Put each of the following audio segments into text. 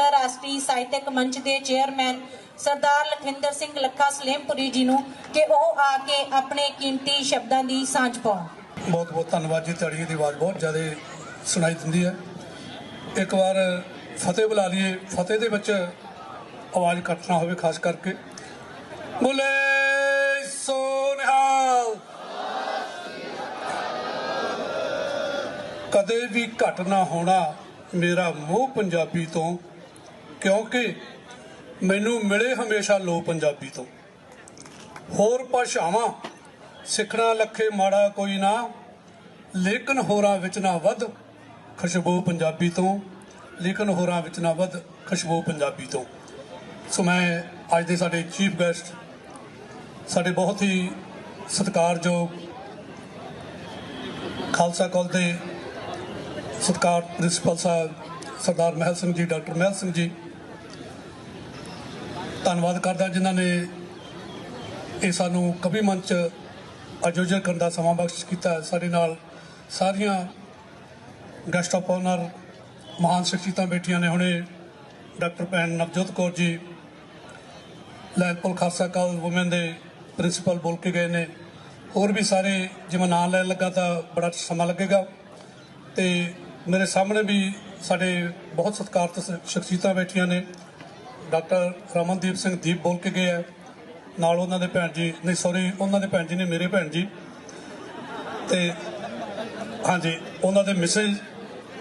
ਅੰਤਰਰਾਸ਼ਟਰੀ ਸਾਹਿਤਕ ਮੰਚ ਦੇ ਚੇਅਰਮੈਨ ਸਰਦਾਰ ਲਖਵਿੰਦਰ ਸਿੰਘ ਲੱਖਾ ਸਲੇਮਪੁਰੀ ਜੀ ਨੂੰ ਕਿ ਉਹ ਆ ਕੇ ਆਪਣੇ ਕੀਮਤੀ ਸ਼ਬਦਾਂ ਦੀ ਸਾਂਝ ਪਾਉਣ। ਬਹੁਤ ਬਹੁਤ ਧੰਨਵਾਦ ਜੀ ਤਾੜੀਆਂ ਦੀ ਆਵਾਜ਼ ਬਹੁਤ ਜ਼ਿਆਦਾ ਸੁਣਾਈ ਦਿੰਦੀ ਹੈ। ਇੱਕ ਵਾਰ ਫਤਿਹ ਬੁਲਾ ਲਈਏ, ਫਤਿਹ ਦੇ ਵਿੱਚ ਆਵਾਜ਼ ਕੱਟਣਾ ਹੋਵੇ, ਖਾਸ ਕਰਕੇ। ਬੋਲੇ ਸੋਨਿਹਾਲ। ਕਦੇ ਵੀ ਘਟ ਨਾ ਹੋਣਾ ਮੇਰਾ ਮੋਹ ਪੰਜਾਬੀ ਤੋਂ। ਕਿਉਂਕਿ ਮੈਨੂੰ ਮਿਲੇ ਹਮੇਸ਼ਾ ਲੋ ਪੰਜਾਬੀ ਤੋਂ। ਹੋਰ ਭਾਸ਼ਾਵਾਂ ਸਿੱਖਣਾ ਲੱਖੇ ਮਾੜਾ ਕੋਈ ਨਾ, ਲੇਕਿਨ ਹੋਰਾਂ ਵਿੱਚ ਨਾ ਵੱਧ ਖੁਸ਼ਬੂ ਪੰਜਾਬੀ ਤੋਂ, ਲੇਕਿਨ ਹੋਰਾਂ ਵਿੱਚ ਨਾ ਵੱਧ ਖੁਸ਼ਬੂ ਪੰਜਾਬੀ ਤੋਂ। ਸੋ ਮੈਂ ਅੱਜ ਦੇ ਸਾਡੇ ਚੀਫ ਗੈਸਟ, ਸਾਡੇ ਬਹੁਤ ਹੀ ਸਤਿਕਾਰਯੋਗ ਖਾਲਸਾ ਕਾਲਜ ਦੇ ਸਤਿਕਾਰ ਪ੍ਰਿੰਸੀਪਲ ਸਾਹਿਬ, ਸਰਦਾਰ ਮਹਿਲ ਸਿੰਘ ਜੀ, ਡਾਕਟਰ ਮਹਿਲ ਸਿੰਘ ਜੀ ਧੰਨਵਾਦ ਕਰਦਾ ਜਿਨ੍ਹਾਂ ਨੇ ਇਹ ਸਾਨੂੰ ਕਵੀ ਮੰਚ ਆਯੋਜਨ ਕਰਨ ਦਾ ਸਮਾਂ ਬਖਸ਼ ਕੀਤਾ। ਸਾਡੇ ਨਾਲ ਸਾਰੀਆਂ ਗੈਸਟ ਆਫ ਆਨਰ ਮਹਾਨ ਸ਼ਖਸੀਅਤਾਂ ਬੈਠੀਆਂ ਨੇ। ਹੁਣੇ ਡਾਕਟਰ ਭੈਣ ਨਵਜੋਤ ਕੌਰ ਜੀ ਲੈਲਪੁਰ ਖਾਲਸਾ ਕਾਲਜ ਔਮਨ ਦੇ ਪ੍ਰਿੰਸੀਪਲ ਬੋਲ ਕੇ ਗਏ ਨੇ। ਹੋਰ ਵੀ ਸਾਰੇ ਜੇ ਮੈਂ ਨਾਂ ਲੈਣ ਲੱਗਾ ਤਾਂ ਬੜਾ ਸਮਾਂ ਲੱਗੇਗਾ। ਤੇ ਮੇਰੇ ਸਾਹਮਣੇ ਵੀ ਸਾਡੇ ਬਹੁਤ ਸਤਿਕਾਰਤ ਸ਼ਖਸੀਅਤਾਂ ਬੈਠੀਆਂ ਨੇ। ਡਾਕਟਰ ਰਮਨਦੀਪ ਸਿੰਘ ਦੀਪ ਬੋਲ ਕੇ ਗਏ ਆ। ਨਾਲ ਉਹਨਾਂ ਦੇ ਭੈਣ ਜੀ, ਨਹੀਂ ਸੌਰੀ ਉਹਨਾਂ ਦੇ ਭੈਣ ਜੀ ਨੇ ਮੇਰੇ ਭੈਣ ਜੀ। ਤੇ ਹਾਂਜੀ, ਉਹਨਾਂ ਦੇ ਮਿਸੇਜ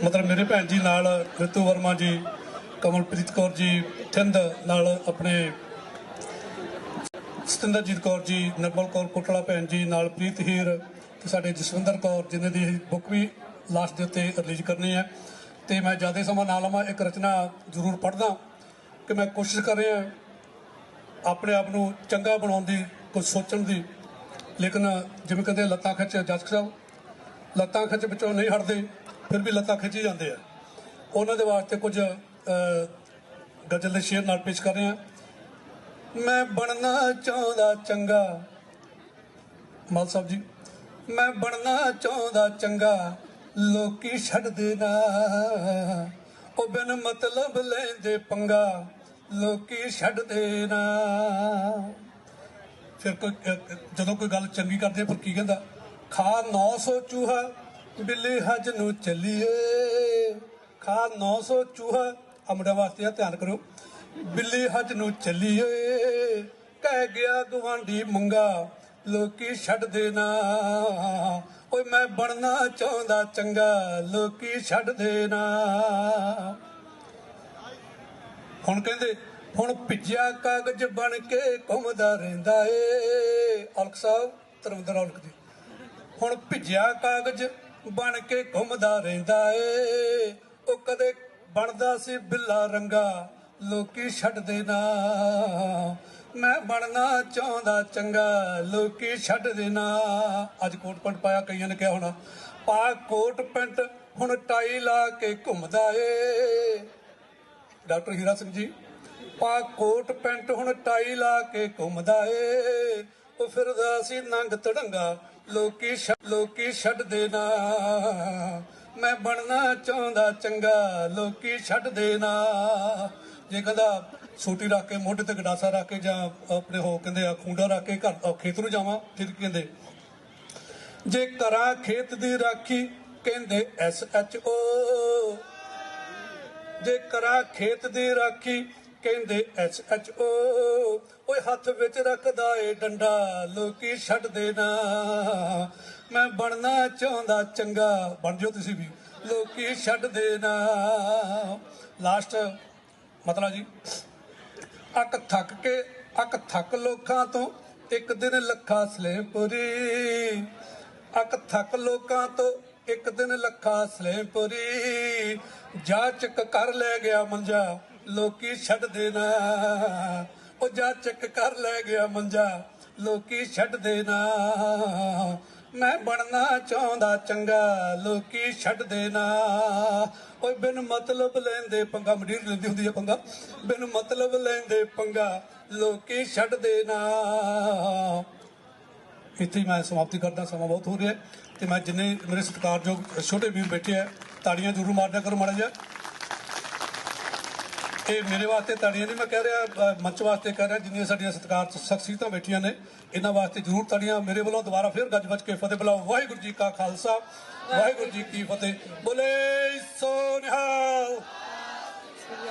ਮਤਲਬ ਮੇਰੇ ਭੈਣ ਜੀ ਨਾਲ ਰਿਤੂ ਵਰਮਾ ਜੀ, ਕਮਲਪ੍ਰੀਤ ਕੌਰ ਜੀ ਥਿੰਦ ਨਾਲ ਆਪਣੇ ਸਤਿੰਦਰਜੀਤ ਕੌਰ ਜੀ, ਨਿਰਮਲ ਕੌਰ ਕੋਟਲਾ ਭੈਣ ਜੀ ਨਾਲ ਪ੍ਰੀਤ ਹੀਰ ਤੇ ਸਾਡੇ ਜਸਵਿੰਦਰ ਕੌਰ, ਜਿਨ੍ਹਾਂ ਦੀ ਬੁੱਕ ਵੀ ਲਾਸਟ ਦੇ ਉੱਤੇ ਰਿਲੀਜ਼ ਕਰਨੀ ਹੈ। ਤੇ ਮੈਂ ਜ਼ਿਆਦਾ ਸਮਾਂ ਨਾ ਲਵਾਂ, ਇੱਕ ਰਚਨਾ ਜ਼ਰੂਰ ਪੜ੍ਹਦਾ। ਕਿ ਮੈਂ ਕੋਸ਼ਿਸ਼ ਕਰ ਰਿਹਾ ਆਪਣੇ ਆਪ ਨੂੰ ਚੰਗਾ ਬਣਾਉਣ ਦੀ, ਕੁਝ ਸੋਚਣ ਦੀ। ਲੇਕਿਨ ਜਿਵੇਂ ਕਹਿੰਦੇ ਲੱਤਾਂ ਖਿੱਚ ਜੱਜ ਸਾਹਿਬ, ਲੱਤਾਂ ਖਿੱਚ ਵਿੱਚੋਂ ਨਹੀਂ ਹਟਦੇ, ਫਿਰ ਵੀ ਲੱਤਾਂ ਖਿੱਚੀ ਜਾਂਦੇ ਆ। ਉਹਨਾਂ ਦੇ ਵਾਸਤੇ ਕੁਝ ਗਜ਼ਲ ਦੇ ਸ਼ੇਰ ਨਾਲ ਪੇਸ਼ ਕਰ ਰਿਹਾ ਮੈਂ ਬਣਨਾ ਚਾਹੁੰਦਾ ਚੰਗਾ, ਮਾਲ ਸਾਹਿਬ ਜੀ, ਮੈਂ ਬਣਨਾ ਚਾਹੁੰਦਾ ਚੰਗਾ, ਲੋਕੀ ਛੱਡ ਦੇਣਾ। ਉਹ ਬਿਨ ਮਤਲਬ ਲੈਂਦੇ ਪੰਗਾ। ਲੋਕੀ ਛੱਡ ਦੇਣਾ ਫਿਰ ਕੋਈ ਜਦੋਂ ਕੋਈ ਗੱਲ ਚੰਗੀ ਕਰਦੇ ਪਰ ਕੀ ਕਹਿੰਦਾ? ਖਾ 900 ਚੂਹਾ, ਬਿੱਲੀ ਹਜ ਨੂੰ ਚੱਲੀਏ। ਖਾ 900 ਚੂਹਾ ਆ ਵਾਸਤੇ ਆ, ਧਿਆਨ ਕਰੋ ਬਿੱਲੀ ਹਜ ਨੂੰ ਚੱਲੀਏ। ਕਹਿ ਗਿਆ ਗਵਾਂਢੀ ਮੰਗਾ, ਲੋਕੀ ਛੱਡ ਦੇਣਾ ਓਏ, ਮੈਂ ਬਣਨਾ ਚਾਹੁੰਦਾ ਚੰਗਾ, ਲੋਕੀ ਛੱਡ ਦੇਣਾ ਹੁਣ ਕਹਿੰਦੇ, ਹੁਣ ਭਿੱਜਿਆ ਕਾਗਜ਼ ਬਣ ਕੇ ਘੁੰਮਦਾ ਰਹਿੰਦਾ ਏ। ਔਲਖ ਸਾਹਿਬ ਧਰਮਦਰ ਔਲਖ ਜੀ। ਹੁਣ ਭਿੱਜਿਆ ਕਾਗਜ਼ ਬਣ ਕੇ ਘੁੰਮਦਾ ਰਹਿੰਦਾ ਏ। ਉਹ ਕਦੇ ਬਣਦਾ ਸੀ ਬਿੱਲਾ ਰੰਗਾ, ਲੋਕੀ ਛੱਡਦੇ ਨਾ। ਮੈਂ ਬਣਨਾ ਚਾਹੁੰਦਾ ਚੰਗਾ, ਲੋਕੀ ਛੱਡ ਦੇਣਾ ਅੱਜ ਕੋਟ ਪੈਂਟ ਪਾਇਆ ਕਈਆਂ ਨੇ ਕਿਹਾ ਹੋਣਾ। ਪਾ ਕੋਟ ਪੈਂਟ, ਹੁਣ ਟਾਈ ਲਾ ਕੇ ਘੁੰਮਦਾ ਏ। ਡਾਕਟਰ ਹੀਰਾ ਸਿੰਘ ਜੀ, ਪਾ ਕੋਟ ਪੈਂਟ ਹੁਣ ਟਾਈ ਲਾ ਕੇ ਘੁੰਮਦਾ ਏ। ਉਹ ਫਿਰਦਾ ਸੀ ਨੰਗ ਤੜੰਗਾ, ਲੋਕੀ ਲੋਕੀ ਛੱਡਦੇ ਨਾ। ਮੈਂ ਬਣਨਾ ਚਾਹੁੰਦਾ ਚੰਗਾ, ਲੋਕੀ ਛੱਡਦੇ ਨਾ। ਜੇ ਕਹਿੰਦਾ ਛੋਟੀ ਰੱਖ ਕੇ ਮੋਢੇ ਤੇ ਗਡਾਸਾ ਰੱਖ ਕੇ ਜਾਂ ਆਪਣੇ ਹੋ ਕਹਿੰਦੇ ਆ ਖੁੰਡਾ ਰੱਖ ਕੇ ਘਰ ਖੇਤ ਨੂੰ ਜਾਵਾਂ, ਫਿਰ ਕਹਿੰਦੇ? ਜੇ ਕਰਾਂ ਖੇਤ ਦੀ ਰਾਖੀ ਕਹਿੰਦੇ ਐਸ ਐਚ ਓ ਜੇ ਕਰਾ ਖੇਤ ਦੀ ਰਾਖੀ। ਕਹਿੰਦੇ ਐਚ ਐਚ ਓ, ਓਏ ਹੱਥ ਵਿੱਚ ਰੱਖਦਾ ਏ ਡੰਡਾ, ਲੋਕੀ ਛੱਡਦੇ ਨਾ ਮੈਂ ਬਣਨਾ ਚਾਹੁੰਦਾ ਚੰਗਾ, ਬਣ ਜਾਓ ਤੁਸੀਂ ਵੀ, ਲੋਕੀ ਛੱਡ ਦੇਣਾ। ਲਾਸਟ ਮਤਲਬ ਜੀ, ਅੱਕ ਥੱਕ ਕੇ, ਅੱਕ ਥੱਕ ਲੋਕਾਂ ਤੋਂ, ਇੱਕ ਦਿਨ ਲੱਖਾ ਸਲੇਮਪੁਰੀ। ਅੱਕ ਥੱਕ ਲੋਕਾਂ ਤੋਂ ਇੱਕ ਦਿਨ ਲੱਖਾ ਸਲੇਮਪੁਰੀ ਜਾਚਕ ਕਰ ਲੈ ਗਿਆ ਮੰਜਾ, ਲੋਕੀ ਛੱਡਦੇ ਨਾ ਉਹ ਜਾਚਕ ਕਰ ਲੈ ਗਿਆ ਮੰਜਾ, ਲੋਕੀ ਛੱਡਦੇ ਨਾ ਮੈਂ ਬਣਨਾ ਚਾਹੁੰਦਾ ਚੰਗਾ, ਲੋਕੀ ਛੱਡਦੇ ਨਾ ਓਏ ਬਿਨ ਮਤਲਬ ਲੈਂਦੇ ਪੰਗਾ, ਮਡੀਰ ਲੈਂਦੀ ਹੁੰਦੀ ਹੈ ਪੰਗਾ। ਬਿਨ ਮਤਲਬ ਲੈਂਦੇ ਪੰਗਾ, ਲੋਕੀ ਛੱਡ ਦੇਣਾ। ਇੱਥੇ ਮੈਂ ਸਮਾਪਤੀ ਕਰਦਾ, ਸਮਾਂ ਬਹੁਤ ਹੋ ਰਿਹਾ ਤੇ ਮੈਂ ਜਿੰਨੇ ਮੇਰੇ ਸਤਿਕਾਰਯੋਗ ਛੋਟੇ ਵੀਰ ਬੈਠੇ ਆ, ਤਾੜੀਆਂ ਜ਼ਰੂਰ ਮਾਰਦਾ ਕਰੋ ਮਾੜਾ ਜਿਹਾ। ਇਹ ਮੇਰੇ ਵਾਸਤੇ ਤਾੜੀਆਂ ਨਹੀਂ, ਮੈਂ ਕਹਿ ਰਿਹਾ ਮੰਚ ਵਾਸਤੇ ਕਹਿ ਰਿਹਾ, ਜਿੰਨੀਆਂ ਸਾਡੀਆਂ ਸਤਿਕਾਰ ਚ ਸ਼ਖਸੀਅਤਾਂ ਬੈਠੀਆਂ ਨੇ, ਇਹਨਾਂ ਵਾਸਤੇ ਜ਼ਰੂਰ ਤਾੜੀਆਂ, ਮੇਰੇ ਵੱਲੋਂ ਦੁਬਾਰਾ ਫੇਰ ਗੱਜ ਵੱਜ ਕੇ ਫਤਿਹ ਬੁਲਾਓ। ਵਾਹਿਗੁਰੂ ਜੀ ਕਾ ਖਾਲਸਾ, ਵਾਹਿਗੁਰੂ ਜੀ ਕੀ ਫਤਿਹ। ਬੋਲੇ ਸੋਨਿਹਾਲ ਸ੍ਰੀ